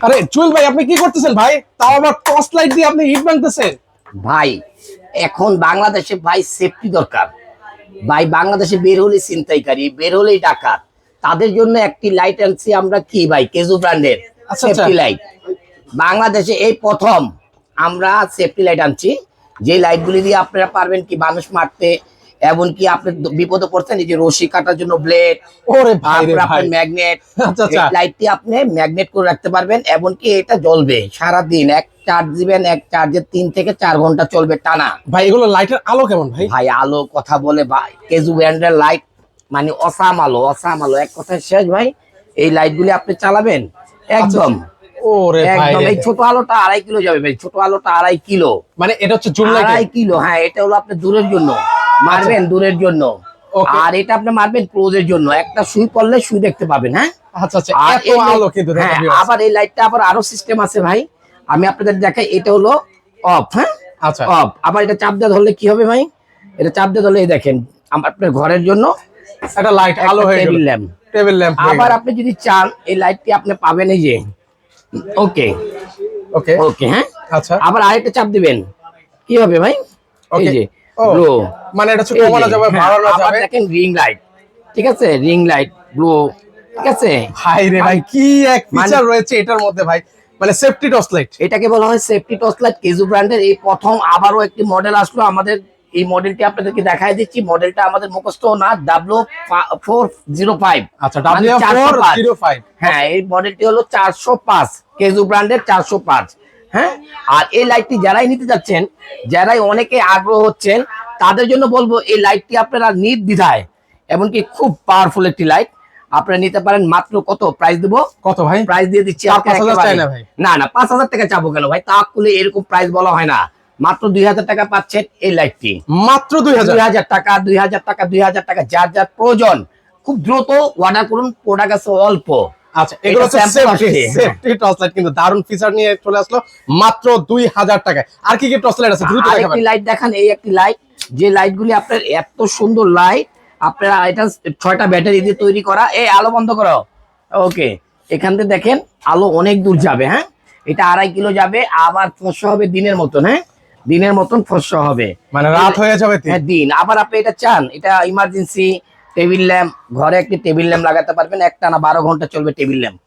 আরে জুয়েল ভাই আপনি কি করতেছেন ভাই? তাও আবার টর্চ লাইট দিয়ে আপনি ইট ভাঙতেছেন ভাই এখন বাংলাদেশে ভাই সেফটি দরকার। ভাই বাংলাদেশে বের হলে ছিনতাইকারী বের হলেই ডাকাত। তাদের জন্য একটি লাইট আনছি আমরা কি ভাই? কেজু ব্র্যান্ডের সেফটি। লাইট বাংলাদেশে এই প্রথম আমরা সেফটি লাইট আনছি। যে লাইটগুলি দিয়ে আপনারা পারবেন কি মানুষ মারতে এমনকি আপনি বিপদে পড়ছেন এই যে রশি কাটার জন্য ব্লেড ওরে আপনার ম্যাগনেট আচ্ছা আচ্ছা। লাইটটি আপনি ম্যাগনেট করে রাখতে পারবেন এমনকি এটা জ্বলবে সারা দিন এক চার্জ দিবেন এক চার্জে তিন থেকে চার ঘণ্টা চলবে টানা। ভাই এগুলো লাইটের আলো কেমন ভাই? ভাই আলো কথা বলে ভাই কেজু ব্র্যান্ডের লাইট মানে অসাম আলো অসাম আলো এক কথায় শেষ ভাই এই লাইট গুলি আপনি চালাবেন একদম। ওরে ভাই একদম। এই ছোট আলোটা আড়াই কিলো যাবে ভাই ছোট আলোটা আড়াই কিলো। মানে এটা হচ্ছে আড়াই কিলো হ্যাঁ এটা হলো আপনি দূরের জন্য। মারবেন দূরের জন্য। আর এটা আপনি মারবেন ক্লোজের জন্য। একটা সুই পড়লে সুই দেখতে পাবেন হ্যাঁ? আচ্ছা আচ্ছা এত আলো কিন্তু হ্যাঁ। আবার এই লাইটটা আবার আরও সিস্টেম আছে ভাই। আমি আপনাদের দেখাই এটা হলো অফ হ্যাঁ? আচ্ছা। অফ আবার এটা চাপ দিয়ে ধরলে কি হবে ভাই? এটা চাপ দিয়ে ধরলে এই দেখেন আপনার ঘরের জন্য একটা লাইট আলো হয়ে গেল। টেবিল ল্যাম্প টেবিল ল্যাম্প আবার আপনি যদি চান এই লাইটটি আপনি পাবেন এই যে ওকে ওকে ওকে হ্যাঁ? আচ্ছা। আবার আরেকটা চাপ দিবেন। কি হবে ভাই? এই. যে ব্লু মানে এটা হচ্ছে কমানো যাবে বাড়ানো আবার যাবে। দেখেন রিং লাইট ঠিক আছে? রিং লাইট ব্লু ঠিক আছে? ভাই রে ভাই কি এক মানে- ফিচার রয়েছে এটার মধ্যে ভাই। মানে সেফটি টর্চ লাইট এটাকে বলা হয় সেফটি টর্চ লাইট কেজু ব্র্যান্ডের এই প্রথম আবারও একটি মডেল আসলো আমাদের এই মডেলটি আপনাদেরকে দেখাই দিচ্ছি। মডেলটা আমাদের মুখস্থ না ডাব্লু ফোর জিরো ফাইভ আচ্ছা ফাইভ হ্যাঁ এই মডেলটি হলো চারশো পাঁচ কেজু ব্র্যান্ডের চারশো পাঁচ। হ্যাঁ? আর এই লাইটটি যারাই নিতে যাচ্ছেন যারাই অনেকে আগ্রহ হচ্ছেন তাদের জন্য বলব এই লাইটটি আপনারা নির্দ্বিধায় এমনকি খুব পাওয়ারফুল একটি লাইট আপনারা নিতে পারেন মাত্র কত? প্রাইস দেবো? কত ভাই? প্রাইস দিয়ে দিচ্ছি না না না পাঁচ হাজার টাকা চাবো কেন ভাই? তা খুলে এরকম প্রাইস বলা হয় না। মাত্র দুই হাজার টাকা পাচ্ছেন এই লাইটটি। মাত্র দুই হাজার। হাজার টাকা দুই হাজার টাকা দুই হাজার টাকা যার যার প্রয়োজন। খুব দ্রুত অর্ডার করুন প্রোডাক্ট আছে অল্প। আচ্ছা এগুলো সেফটি টর্চ লাইট কিন্তু দারুণ ফিচার নিয়ে চলে আসলো। মাত্র টাকায়। আর কি কি টর্চ লাইট আছে? দ্রুত দেখাবেন। আরেকটি লাইট দেখান এই একটি লাইট যে লাইট গুলি আপনার এত সুন্দর লাইট আপনারা এটা ছয়টা ব্যাটারি দিয়ে তৈরি করা। এই আলো বন্ধ করো। ওকে এখান থেকে দেখেন আলো অনেক দূর যাবে হ্যাঁ? এটা আড়াই কিলো যাবে আবার ফসা হবে দিনের মতন হ্যাঁ? দিনের মতন ফসা হবে। মানে রাত হয়ে যাবে হ্যাঁ দিন। আবার আপনি এটা চান এটা ইমার্জেন্সি টেবিল ল্যাম্প ঘরে একটি টেবিল ল্যাম্প লাগাতে পারবেন একটা না বারো ঘণ্টা চলবে টেবিল ল্যাম্প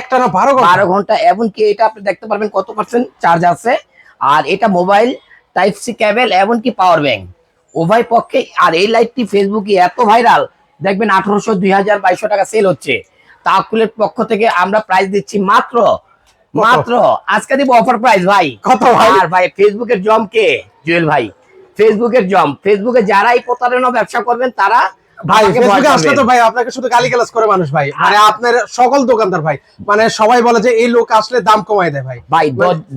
একটা না বারো ঘণ্টা? বারো ঘণ্টা এমনকি এটা আপনি দেখতে পারবেন কত পার্সেন্ট চার্জ আছে। আর এটা মোবাইল টাইপ সি ক্যাবেল এমনকি পাওয়ার ব্যাংক উভয় পক্ষে আর এই লাইটটি ফেসবুকে এত ভাইরাল দেখবেন আঠারোশো দুই হাজার বাইশশো টাকা সেল হচ্ছে। তাকুলের পক্ষ থেকে আমরা প্রাইস দিচ্ছি মাত্র মাত্র আজকে দিব অফার প্রাইস ভাই। কত ভাই? আর ভাই ফেসবুকের জম কে? জুয়েল ভাই। ফেসবুকের জম। ফেসবুকে যারাই প্রতারণা ব্যবসা করবেন তারা ভাই ফেসবুকে আসলে তো ভাই আপনাকে শুধু করে মানুষ ভাই। মানে আপনার সকল দোকানদার ভাই। মানে সবাই বলে যে এই লোক আসলে দাম কমায় দেয় ভাই। ভাই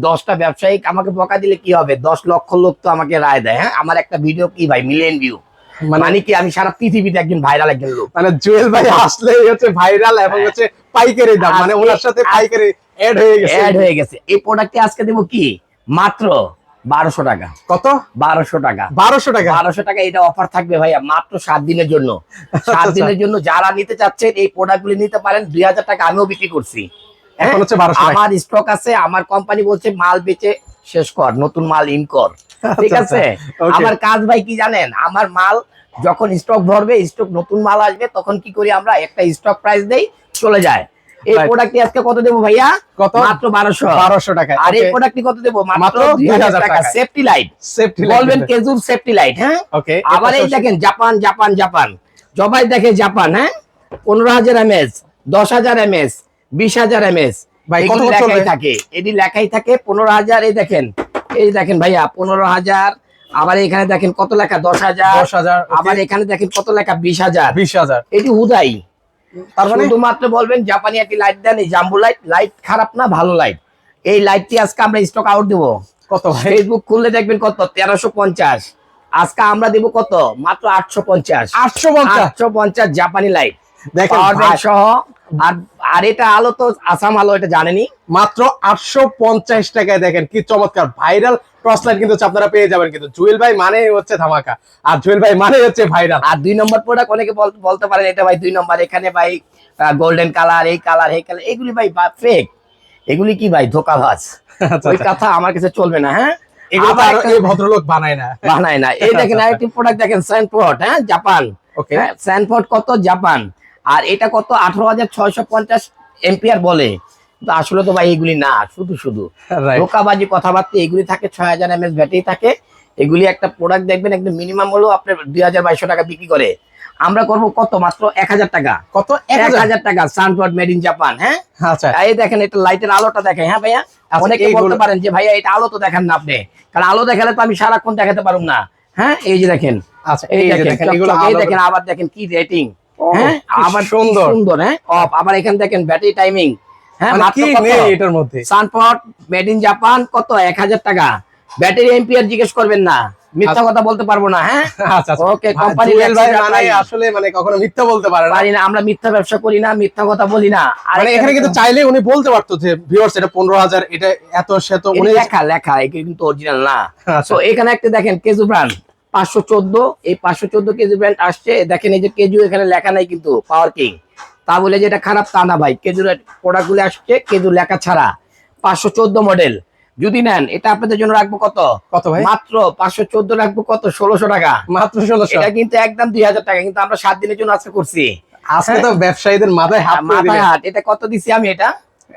দশটা ব্যবসায়িক আমাকে বকা দিলে কি হবে? দশ লক্ষ লোক তো আমাকে রায় দেয় হ্যাঁ? আমার একটা ভিডিও কি ভাই? মিলিয়ন ভিউ মানে মানে কি আমি সারা পৃথিবীতে একজন ভাইরাল একজন লোক? মানে জুয়েল ভাই আসলে হচ্ছে ভাইরাল এবং হচ্ছে পাইকারি দাম। মানে ওনার সাথে পাইকারি এড হয়ে গেছে। অ্যাড হয়ে গেছে। এই প্রোডাক্টটি আজকে দেবো কি? মাত্র বারোশো টাকা। কত? বারোশো টাকা। বারোশো টাকা? বারোশো টাকা এটা অফার থাকবে ভাইয়া মাত্র সাত দিনের জন্য। আচ্ছা, সাত দিনের জন্য যারা নিতে চাচ্ছেন এই প্রোডাক্টগুলি নিতে পারেন। দুই হাজার টাকা আমিও বিক্রি করছি। হ্যাঁ? এখন হচ্ছে 1200 টাকা। আমার স্টক আছে আমার কোম্পানি বলছে মাল বেচে শেষ কর নতুন মাল ইন কর। ঠিক আচ্ছা, আছে? আচ্ছা, আমার কাজ ভাই কি জানেন? আমার মাল যখন স্টক ভরবে স্টক নতুন মাল আসবে তখন কি করি আমরা? একটা স্টক প্রাইস দেই চলে যায়। এই. প্রোডাক্টটি আজকে কত দেবো ভাইয়া? কত? মাত্র বারোশো। বারোশো টাকা আর এই প্রোডাক্টটি কত দেবো? মাত্র মাত্র দুই হাজার 2000 টাকা। সেফটি লাইট সেফটি বলবেন কেজুর সেফটি লাইট হ্যাঁ? ওকে আবার এই দেখেন জাপান জাপান জাপান। সবাই দেখে জাপান হ্যাঁ? পনেরো হাজার এমএস দশ হাজার এমএস বিশ হাজার এমএস। ভাই, কত লেখাই থাকে এটি লেখাই থাকে পনেরো হাজার এই দেখেন। এই দেখেন ভাইয়া পনেরো হাজার। আবার এখানে দেখেন কত লেখা? দশ হাজার। দশ হাজার আবার এখানে দেখেন কত লেখা? বিশ হাজার। বিশ হাজার। এটি হুদাই তার মানে শুধুমাত্র বলবেন জাপানি একটি লাইট দেন এই জাম্বু লাইট লাইট খারাপ না ভালো লাইট এই লাইটটি আজকে আমরা স্টক আউট দেবো। কত ফেসবুক খুললে দেখবেন কত? তেরোশো পঞ্চাশ। আজকে আমরা দেবো কত? মাত্র আটশো পঞ্চাশ। আটশো পঞ্চাশ? আটশো পঞ্চাশ জাপানি লাইট দেখেন সহ। আর আর এটা আলো তো আসাম আলো এটা জানেনি মাত্র আটশো পঞ্চাশ টাকায় দেখেন কি চমৎকার। ভাইরাল টর্চ লাইট কিন্তু আপনারা পেয়ে যাবেন কিন্তু। জুয়েল ভাই মানে হচ্ছে ধামাকা। আর জুয়েল ভাই মানে হচ্ছে ভাইরাল আর দুই নম্বর প্রোডাক্ট অনেকে বলতে পারেন এটা ভাই দুই নম্বর। এখানে ভাই গোল্ডেন কালার এই কালার এই কালার এগুলি ভাই ফেক এগুলি কি ভাই? ধোকাবাজ। আচ্ছা, ওই আচ্ছা। কথা আমার কাছে চলবে না হ্যাঁ? ভদ্রলোক বানায় না। বানায় না। এই দেখেন আরেকটি প্রোডাক্ট দেখেন স্যানফোর্ড হ্যাঁ? জাপান ওকে হ্যাঁ স্যানফোর্ড কত জাপান আর এটা কত আঠারো হাজার ছয়শো পঞ্চাশ এম্পিয়ার বলে। আসলে তো ভাই এগুলি না শুধু শুধু। ধোকাবাজি কথাবার্তা এগুলি থাকে ছয় হাজার এমএস ব্যাটারি থাকে। এগুলি একটা প্রোডাক্ট দেখবেন একদম মিনিমাম হলেও আপনার দুই হাজার বাইশশো টাকা বিক্রি করে। আমরা করব কত? মাত্র এক হাজার টাকা। কত? এক হাজার? টাকা সানফোর্ড মেড ইন জাপান হ্যাঁ? আচ্ছা। এই দেখেন এটা লাইটের আলোটা দেখেন হ্যাঁ ভাইয়া? আচ্ছা, অনেকে বলতে পারেন যে ভাইয়া এটা আলো তো দেখেন না আপনি। কারণ আলো দেখালে তো আমি সারাক্ষণ দেখাতে পারব না। হ্যাঁ? এই যে দেখেন। আচ্ছা এই দেখেন এই দেখেন আবার দেখেন কি রেটিং হ্যাঁ? আবার সুন্দর। সুন্দর হ্যাঁ? অফ আবার এখানে দেখেন ব্যাটারি টাইমিং হ্যাঁ মানে এটার মধ্যে। সানপট মেড ইন জাপান কত? এক হাজার টাকা। ব্যাটারি এম্পিয়ার জিজ্ঞেস করবেন না। মিথ্যা কথা বলতে পারব না হ্যাঁ? আচ্ছা আচ্ছা। ওকে কোম্পানি মানে আসলে মানে কখনো মিথ্যা বলতে পারে না। না আমরা মিথ্যা ব্যবসা করি না মিথ্যা কথা বলি না। আর মানে এখানে কিন্তু চাইলে উনি বলতে পারতো যে ভিউয়ার্স এটা পনেরো হাজার এটা এত সে তো উনি লেখা লেখা এগুলো কিন্তু অরিজিনাল না। আচ্ছা। তো এখানে একটা দেখেন কেজু ব্র্যান্ড পাঁচশো চোদ্দ এই পাঁচশো চোদ্দ কেজু ব্র্যান্ড আসছে। দেখেন এই যে কেজু এখানে লেখা নাই কিন্তু পাওয়ার কিং তা বলে যে এটা খারাপ তা না ভাই। কেজুর প্রোডাক্টগুলো আসছে কেজু লেখা ছাড়া। পাঁচশো চোদ্দ মডেল যদি নেন এটা আপনাদের জন্য রাখব কত? কত ভাই? মাত্র পাঁচশো চোদ্দ রাখব কত? ষোলোশো টাকা। মাত্র ষোলোশো। এটা কিন্তু একদম দুই হাজার টাকা কিন্তু আমরা সাত দিনের জন্য আজকে করছি। আজকে তো ব্যবসায়ীদের মাথায় হাত মাথায় হাত। এটা কত দিছি আমি এটা?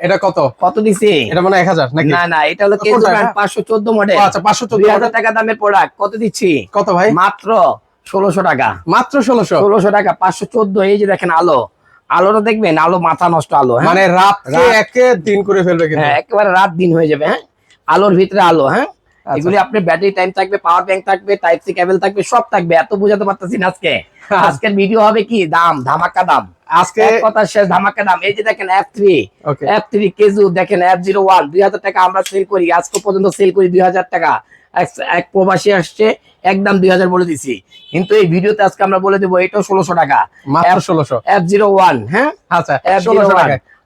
এটা কত? কত দিছি? এটা মানে এক হাজার নাকি? না না এটা হলো কেজু কোনটা ব্র্যান্ড পাঁচশো চোদ্দ মডেল আচ্ছা পাঁচশো চোদ্দ দুই হাজার টাকা দামের প্রোডাক্ট কত দিচ্ছি? কত ভাই? মাত্র ষোলোশো টাকা। মাত্র ষোলোশো। ষোলোশো টাকা পাঁচশো চোদ্দ এই যে দেখেন আলো। আলোটা দেখবেন আলো মাথা নষ্ট আলো হ্যাঁ? মানে রাত- একে দিন করে ফেলবে হ্যাঁ একেবারে রাত দিন হয়ে যাবে হ্যাঁ? আলোর ভিতরে আলো হ্যাঁ? আচ্ছা। এগুলি আপনার ব্যাটারি টাইম থাকবে পাওয়ার ব্যাংক থাকবে টাইপ সি কেবল থাকবে সব থাকবে এত বোঝাতে পারতেছি না আজকে। আজকের ভিডিও হবে কি? দাম ধামাকা দাম। আজকে কথা শেষ ধামাকা দাম। এই যে দেখেন এফ থ্রি এফ থ্রি কেজু দেখেন এফ জিরো ওয়ান দুই হাজার টাকা আমরা সেল করি আজকে পর্যন্ত সেল করি দুই হাজার টাকা। এক- প্রবাসী আসছে একদম দুই হাজার বলে দিছি। কিন্তু এই ভিডিওতে আজকে আমরা বলে দেবো এটাও ষোলোশো টাকা। ষোলোশো। এফ জিরো ওয়ান হ্যাঁ? আচ্ছা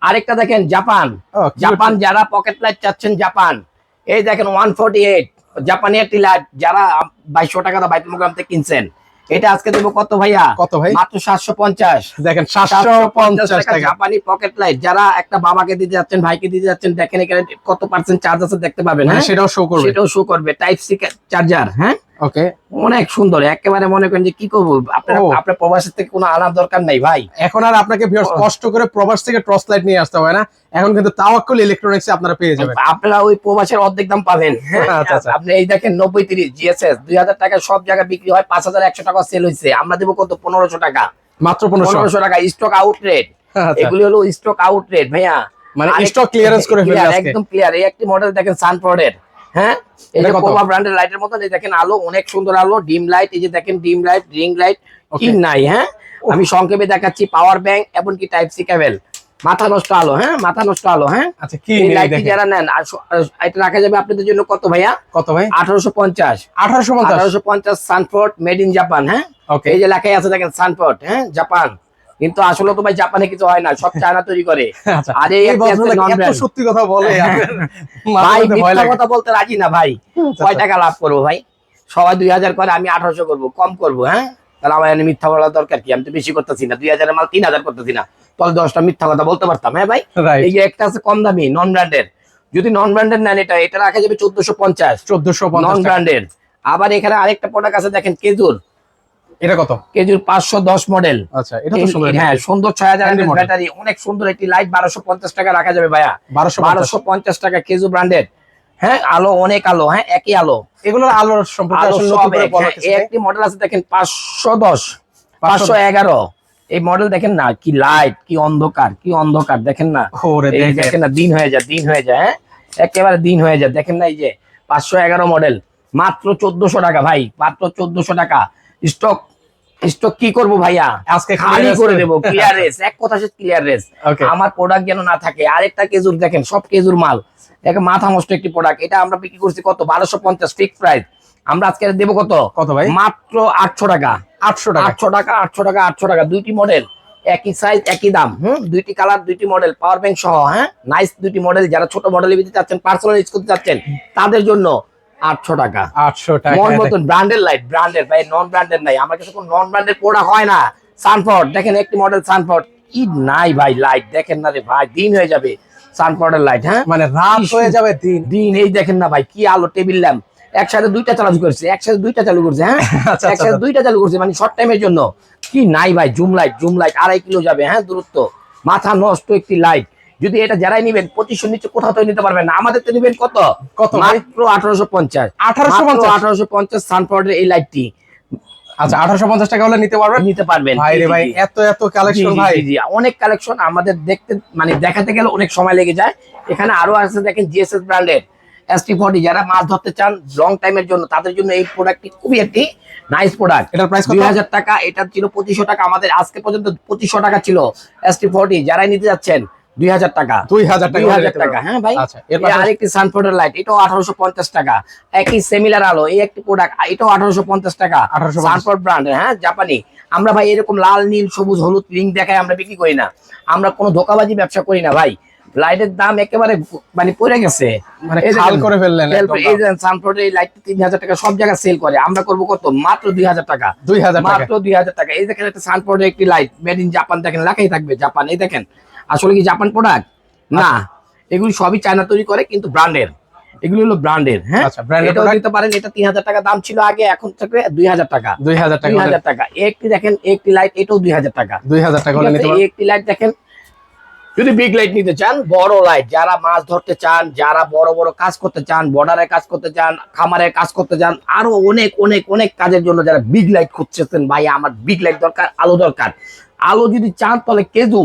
আরেকটা দেখেন জাপান। জাপান যারা পকেট লাইট চাচ্ছেন জাপান। এই দেখেন ওয়ান ফোর্টি এইট জাপানি একটি লাইট যারা বাইশশো টাকা বাইতুল মোগ্রাম থেকে কিনছেন। এটা আজকে দেবো কত ভাইয়া? কত ভাই? মাত্র সাতশো পঞ্চাশ। দেখেন সাতশো পঞ্চাশ টাকা। জাপানি পকেট লাইট যারা একটা বাবাকে দিতে যাচ্ছেন ভাইকে দিতে যাচ্ছেন দেখেন এখানে কত পার্সেন্ট চার্জ আছে দেখতে পাবেন মানে হ্যাঁ? সেটাও শো করবে। সেটাও শো করবে। টাইপ সি চার্জার হ্যাঁ? ওকে অনেক সুন্দর একেবারে মনে করেন যে কি করব? আপনার আপনার প্রবাসের থেকে কোনো আনার দরকার নাই ভাই। এখন আর আপনাকে কষ্ট করে প্রবাস থেকে টর্চ লাইট নিয়ে আসতে হয় না। এখন কিন্তু তাওয়াক্কুল ইলেকট্রনিক্স আপনারা পেয়ে যাবেন। আপনারা ওই প্রবাসের অর্ধেক দাম পাবেন? আচ্ছা, আচ্ছা। আপনি এই দেখেন নব্বই তিরিশ জিএসএস দুই হাজার টাকা সব জায়গায় বিক্রি হয় পাঁচ হাজার একশো টাকা সেল হয়েছে আমরা দেবো কত? পনেরোশো টাকা। মাত্র পনেরোশো। টাকা স্টক আউট রেট আচ্ছা। এগুলি হলো স্টক আউট রেট ভাইয়া। মানে স্টক ক্লিয়ারেন্স করে ফেলে একদম ক্লিয়ার এই একটি মডেল দেখেন সানফোর্ডের হ্যাঁ? এই যে? কোমা ব্র্যান্ডের লাইটের মতন এই দেখেন আলো অনেক সুন্দর আলো ডিম লাইট এই যে দেখেন ডিম লাইট রিং লাইট কি নাই হ্যাঁ? আমি সংক্ষেপে দেখাচ্ছি পাওয়ার ব্যাংক এমনকি টাইপ সি কেবল মাথা নষ্ট আলো হ্যাঁ? মাথা নষ্ট আলো হ্যাঁ? আচ্ছা কি লাইটটি যারা নেন এটা রাখা যাবে আপনাদের জন্য কত ভাইয়া? কত ভাই? আঠারোশো পঞ্চাশ। আঠারোশো পঞ্চাশ। আঠারোশো পঞ্চাশ সানফোর্ড মেড ইন জাপান হ্যাঁ? ওকে এই যে লেখাই আছে দেখেন সানফোর্ড হ্যাঁ? জাপান কিন্তু আসলে তো ভাই জাপানে কিছু হয় না সব চায়না তৈরি করে। আচ্ছা আর এই non-brand। সত্যি কথা বলে ভাই মিথ্যা কথা বলতে রাজি না ভাই। আচ্ছা, কয় টাকা লাভ করব ভাই? সবাই দুই হাজার করে আমি আঠারোশো করব কম করব হ্যাঁ? তাহলে আমার এখানে মিথ্যা বলার দরকার কি? আমি তো বেশি করতেছি না দুই হাজারের মাল তিন হাজার করতেছি না। তাহলে দশটা মিথ্যা কথা বলতে পারতাম হ্যাঁ ভাই. এই যে একটা আছে কম দামি নন ব্র্যান্ডের যদি নন ব্র্যান্ডের নেন এটা এটা রাখা যাবে চোদ্দশো পঞ্চাশ। চোদ্দশো নন ব্র্যান্ডের আবার এখানে আরেকটা প্রোডাক্ট আছে দেখেন কেজুর এটা কত? কেজুর পাঁচশো দশ মডেল। আচ্ছা এটা তো সুন্দর হ্যাঁ সুন্দর ছয় হাজার। ব্যাটারি অনেক সুন্দর একটি লাইট বারোশো পঞ্চাশ টাকা রাখা যাবে ভাইয়া। বারোশো বারোশো পঞ্চাশ টাকা কেজু ব্র্যান্ডেড হ্যাঁ আলো অনেক আলো হ্যাঁ একই আলো। এগুলোর আলোর সম্পর্কে হ্যাঁ। একটি মডেল আছে দেখেন পাঁচশো দশ পাঁচশো এগারো। এই মডেল দেখেন না কি লাইট কি অন্ধকার কি অন্ধকার দেখেন না। দেখেন। না দিন হয়ে যায় দিন হয়ে যায় হ্যাঁ একেবারে দিন হয়ে যায়। দেখেন না এই যে পাঁচশো এগারো মডেল মাত্র চোদ্দশো টাকা ভাই মাত্র চোদ্দশো টাকা। স্টক স্টক কি করব ভাইয়া? আজকে খালি করে দেবো ক্লিয়ার রেস এক কথা সে ক্লিয়ার রেস আমার প্রোডাক্ট যেন না থাকে আরেকটা কেজুর দেখেন সব কেজুর মাল। দেখেন মাথা নষ্ট একটি প্রোডাক্ট এটা আমরা বিক্রি করছি কত? বারোশো পঞ্চাশ ফিক্স প্রাইস আমরা আজকে দেবো কত? কত ভাই? মাত্র আটশো টাকা। আটশো টাকা। আটশো টাকা আটশো টাকা আটশো টাকা। দুইটি মডেল একই সাইজ একই দাম হুম? দুইটি কালার দুইটি মডেল পাওয়ার ব্যাংক সহ হ্যাঁ? নাইস দুইটি মডেল যারা ছোট মডেল দিতে চাচ্ছেন পার্সোনাল ইউজ করতে চাচ্ছেন তাদের জন্য আটশো টাকা। আটশো টাকা। মন মতন ব্র্যান্ডের লাইট ব্র্যান্ডের ভাই নন ব্র্যান্ডের নাই। আমার কাছে কোনো নন ব্র্যান্ডের প্রোডাক্ট হয় না। সানফোর্ড দেখেন একটি মডেল সানফোর্ড কি নাই ভাই লাইট দেখেন না রে ভাই দিন হয়ে যাবে সানপাউডার লাইট হ্যাঁ? মানে রাত হয়ে যাবে দিন। দিন এই দেখেন না ভাই কি আলো টেবিল ল্যাম্প একসাথে দুইটা চালু করছে একসাথে দুইটা চালু করছে হ্যাঁ? আচ্ছা, একসাথে আচ্ছা। দুইটা চালু করছে মানে শর্ট টাইমের জন্য। কি নাই ভাই জুম লাইট জুম লাইট আড়াই কিলো যাবে হ্যাঁ দূরত্ব। মাথা নষ্ট একটি লাইট যদি এটা যারাই নিবেন পঁচিশশো নিচে কোথাও তো নিতে পারবেন না। আমাদের তো নিবেন কত? কত? মাত্র আঠারোশো পঞ্চাশ। 1850? আঠারোশো পঞ্চাশ সানপাউডার এই লাইটটি আচ্ছা আঠারোশো পঞ্চাশ টাকা হলে নিতে পারবেন? নিতে পারবেন। ভাই রে ভাই। এত এত কালেকশন ভাই। জি, অনেক কালেকশন আমাদের দেখতে মানে দেখাতে গেলে অনেক সময় লেগে যায়। এখানে আরও আছে দেখেন জিএসএস ব্র্যান্ডের এসটি ফর্টি যারা মাছ ধরতে চান লং টাইমের জন্য তাদের জন্য এই প্রোডাক্টটি খুবই একটি নাইস প্রোডাক্ট এটার প্রাইস কত? দুই হাজার টাকা এটা ছিল পঁচিশশো টাকা। আমাদের আজকে পর্যন্ত পঁচিশশো টাকা ছিল এসটি ফর্টি যারাই নিতে যাচ্ছেন দুই হাজার টাকা। দুই হাজার টাকা দুই হাজার টাকা। হ্যাঁ ভাই? এর এই পাশে আরেকটি সানফোর্ডের লাইট এটাও আঠারোশো পঞ্চাশ টাকা। একই সেমিলার আলো এই একটি প্রোডাক্ট এটাও আঠারোশো পঞ্চাশ টাকা। 1850 সানফোর্ড ব্র্যান্ড হ্যাঁ জাপানি আমরা ভাই এরকম লাল নীল সবুজ হলুদ দেখায় আমরা বিক্রি করি না। আমরা কোনো ধোকাবাজি ব্যবসা করি না ভাই। লাইটের দাম একেবারে মানে পড়ে গেছে। মানে এই করে ফেললেন এই সানফোর্ডের এই লাইট তিন হাজার টাকা সব জায়গায় সেল করে। আমরা করব কত? মাত্র দুই হাজার টাকা। দুই হাজার মাত্র দুই হাজার টাকা। এই দেখেন একটা সানফোর্ডের একটি লাইট মেড ইন জাপান দেখেন লেখাই থাকবে জাপান এই দেখেন আসলে কি জাপান প্রোডাক্ট না। এগুলি সবই চায়না তৈরি করে কিন্তু ব্র্যান্ডের এগুলো হলো ব্র্যান্ডের হ্যাঁ? আচ্ছা, এটাও দিতে পারেন এটা তিন হাজার টাকা দাম ছিল আগে এখন থেকে দুই হাজার টাকা। দুই হাজার টাকা দুই হাজার টাকা। একটি দেখেন একটি লাইট এটাও দুই হাজার টাকা। দুই হাজার টাকা একটি লাইট দেখেন। যদি বিগ লাইট নিতে চান বড় লাইট যারা মাছ ধরতে চান যারা বড় বড় কাজ করতে চান বর্ডারে কাজ করতে চান খামারের কাজ করতে চান আরও অনেক অনেক অনেক কাজের জন্য যারা বিগ লাইট খুঁজছেন ভাই আমার বিগ লাইট দরকার আলো দরকার। আলো যদি চান তাহলে কেজু।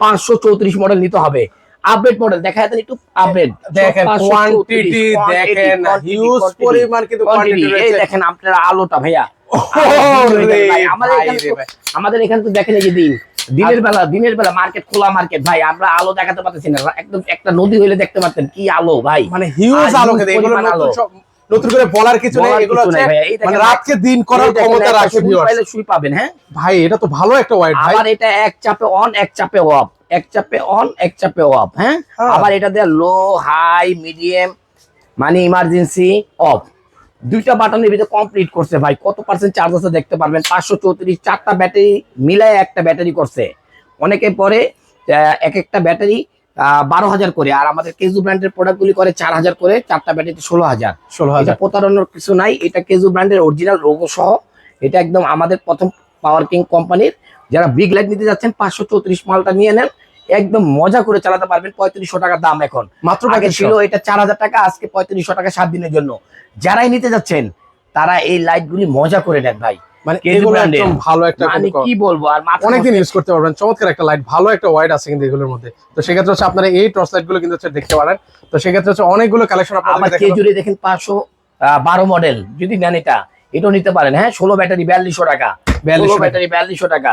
পাঁচশো চৌত্রিশ মডেল নিতে হবে। আপডেট মডেল দেখা যাচ্ছে একটু আপডেট দেখেন কোয়ান্টিটি দেখেন হিউজ পরিমাণ কিন্তু কোয়ান্টিটি এই দেখেন আপনারা আলোটা ভাইয়া। আমাদের এখানে তো- আমাদের এখানে তো দেখেন এই যে দিন। দিনের বেলা দিনের বেলা মার্কেট খোলা মার্কেট ভাই আমরা আলো দেখাতে পারতেছি না। একদম একটা নদী হইলে দেখতে পারতেন কি আলো ভাই। মানে হিউজ আলো এগুলো নতুন করে বলার কিছু নেই এগুলো মানে রাতকে দিন করার ক্ষমতা রাখে। সুই পাবেন হ্যাঁ? ভাই এটা তো ভালো একটা ওয়াইড ভাই। আবার এটা এক চাপে অন এক চাপে অফ এক চাপে অন এক চাপে অফ হ্যাঁ? হ্যাঁ। আবার এটা দেয় লো হাই মিডিয়াম মানে ইমার্জেন্সি অফ দুইটা বাটনের ভিতরে কমপ্লিট করছে ভাই কত পার্সেন্ট চার্জ আছে দেখতে পারবেন? পাঁচশো চৌত্রিশ চারটা ব্যাটারি মিলায় একটা ব্যাটারি করছে। অনেকে পরে এক একটা ব্যাটারি বারো হাজার করে। আর আমাদের কেজু ব্র্যান্ডের প্রোডাক্টগুলি করে চার হাজার করে চারটা ব্যাটারি ষোলো হাজার। ষোলো হাজার। প্রতারণার কিছু নাই এটা কেজু ব্র্যান্ডের অরিজিনাল লোগো সহ। এটা একদম আমাদের প্রথম পাওয়ার কিং কোম্পানির যারা বিগ লাইট নিতে যাচ্ছেন পাঁচশো চৌত্রিশ মালটা নিয়ে নেন। একদম মজা করে চালাতে পারবেন পঁয়ত্রিশশো টাকা দাম এখন। মাত্র আগে ছিল এটা চার হাজার টাকা আজকে পঁয়ত্রিশশো টাকা সাত দিনের জন্য। যারাই নিতে যাচ্ছেন তারা এই লাইট গুলি মজা করে নেন ভাই। মানে কেজু এগুলো একদম ভালো একটা মানে কি বলব? আর অনেকদিন ইউজ করতে পারবেন। চমৎকার একটা লাইট ভালো একটা ওয়াইড আছে কিন্তু এগুলোর মধ্যে। তো সেক্ষেত্রে হচ্ছে আপনারা এই টর্চ লাইটগুলো কিন্তু হচ্ছে দেখতে পারেন। তো সেক্ষেত্রে হচ্ছে অনেকগুলো কালেকশন আপনাদের দেখেন পাঁচশো বারো মডেল যদি নেন এটা এটাও নিতে পারেন। হ্যাঁ ষোলো ব্যাটারি বিয়াল্লিশশো টাকা। 4200 ষোলো ব্যাটারি বিয়াল্লিশশো টাকা।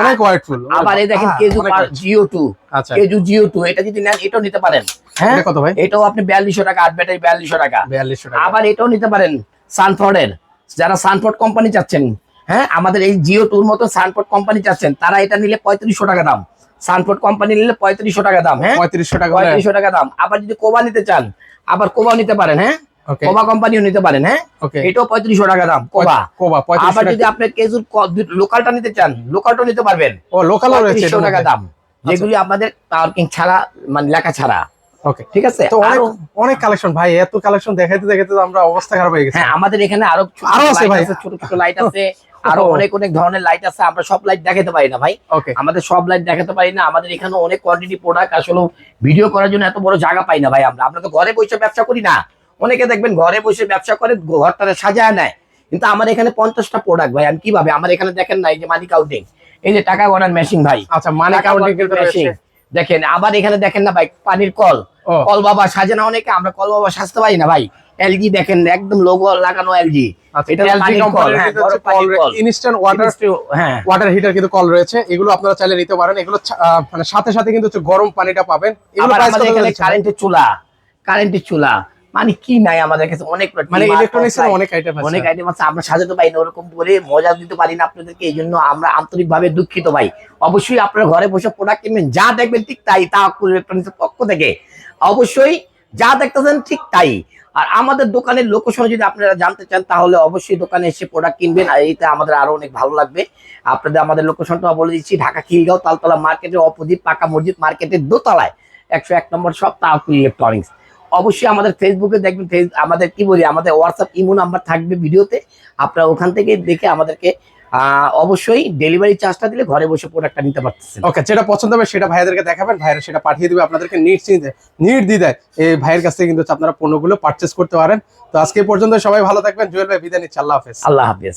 অনেক ওয়াইড ফুল আবার এই দেখেন কেজু জিও টু। আচ্ছা। কেজু জিও টু এটা যদি নেন এটাও নিতে পারেন। হ্যাঁ? কত ভাই? এটাও আপনি বিয়াল্লিশশো টাকা আট ব্যাটারি বিয়াল্লিশশো টাকা। বিয়াল্লিশশো টাকা। আবার এটাও নিতে পারেন সানফোর্ডের যারা সানফোর্ড কোম্পানি চাচ্ছেন হ্যাঁ আমাদের এই জিও টুর মতো সানফোর্ড কোম্পানি চাচ্ছেন তারা এটা নিলে পঁয়ত্রিশশো টাকা দাম। সানফোর্ড কোম্পানি নিলে পঁয়ত্রিশশো টাকা দাম হ্যাঁ? পঁয়ত্রিশশো টাকা পঁয়ত্রিশশো টাকা দাম। আবার যদি কোবা নিতে চান আবার কোবাও নিতে পারেন হ্যাঁ? কোবা কোম্পানিও নিতে পারেন হ্যাঁ? এটাও পঁয়ত্রিশশো টাকা দাম কোবা কোবা আবার যদি আপনি কেজুর লোকালটা নিতে চান লোকালটা নিতে পারবেন। ও লোকালও রয়েছে টাকা দাম। যেগুলি আমাদের পার্কিং ছাড়া মানে লেখা ছাড়া। ওকে ঠিক আছে। তো অনেক অনেক কালেকশন ভাই এত কালেকশন দেখাইতে দেখাইতে আমরা অবস্থা খারাপ হয়ে গেছে। হ্যাঁ আমাদের এখানে আরও আরও আছে ভাই। ছোট ছোট লাইট আছে আরও অনেক অনেক ধরনের লাইট আছে আমরা সব লাইট দেখাতে পারি না ভাই। আমাদের সব লাইট দেখাতে পারি না আমাদের এখানে অনেক কোয়ান্টিটি প্রোডাক্ট আসলে ভিডিও করার জন্য এত বড় জায়গা পাই না ভাই আমরা। আমরা তো ঘরে বসে ব্যবসা করি না। অনেকে দেখবেন ঘরে বসে ব্যবসা করে ঘরটারে সাজায় নেয়। কিন্তু আমার এখানে পঞ্চাশটা প্রোডাক্ট ভাই আমি কীভাবে? আমার এখানে দেখেন না এই যে মানি কাউন্টিং এই যে টাকা গণার মেশিন ভাই। আচ্ছা মানে কাউন্টিং machine। দেখেন আবার এখানে দেখেন না ভাই পানির কল। কল বাবা সাজে না অনেকে আমরা কল বাবা সাজতে পারি না ভাই। এলজি দেখেন একদম লোগো লাগানো এলজি আচ্ছা এটা এলজি কল, হ্যাঁ। ইনস্ট্যান্ট ওয়াটার হ্যাঁ। ওয়াটার হিটার কিন্তু কল রয়েছে এগুলো আপনারা চাইলে নিতে পারেন। এগুলো মানে সাথে সাথে কিন্তু গরম পানিটা পাবেন। এগুলো আমাদের এখানে কারেন্টের চুলা কারেন্টের চুলা। মানে কি নাই আমাদের কাছে? অনেক মানে ইলেকট্রনিক্স এর অনেক আইটেম আছে। অনেক আইটেম আছে। আমরা সাজাতে পারি না ওরকম করে মজা দিতে পারি না আপনাদেরকে এই জন্য আমরা আন্তরিক ভাবে দুঃখিত ভাই। অবশ্যই আপনারা ঘরে বসে প্রোডাক্ট কিনবেন যা দেখবেন ঠিক তাই তা ইলেকট্রনিক্স পক্ষ থেকে। অবশ্যই যা দেখতেছেন ঠিক তাই। আর আমাদের দোকানের লোকেশন যদি আপনারা জানতে চান তাহলে অবশ্যই দোকানে এসে প্রোডাক্ট কিনবেন। আর এইটা আমাদের আরও অনেক ভালো লাগবে। আপনাদের আমাদের লোকেশনটা বলে দিচ্ছি ঢাকা খিলগাঁও তালতলা মার্কেটের অপোজিট পাকা মসজিদ মার্কেটের দোতলায়। একশো এক নম্বর সব তাহকুল ইলেকট্রনিক্স অবশ্যই আমাদের ফেসবুকে দেখবেন আমাদের কি বলি আমাদের হোয়াটসঅ্যাপ ইমো নাম্বার থাকবে ভিডিওতে। আপনারা ওখান থেকে দেখে আমাদেরকে আহ, অবশ্যই ডেলিভারি চার্জটা দিলে ঘরে বসে প্রোডাক্টটা নিতে পারতেছেন। ওকে যেটা পছন্দ হবে সেটা ভাইয়াদেরকে দেখাবেন ভাইয়েরা সেটা পাঠিয়ে দেবে আপনাদেরকে নিট চিনতে নিট দিদায় এই ভাইয়ের কাছ থেকে কিন্তু আপনারা পণ্যগুলো পারচেস করতে পারেন। তো আজকে পর্যন্ত সবাই ভালো থাকবেন জুয়েল ভাই বিদায় নিচ্ছি আল্লাহ হাফেজ। আল্লাহ হাফিজ।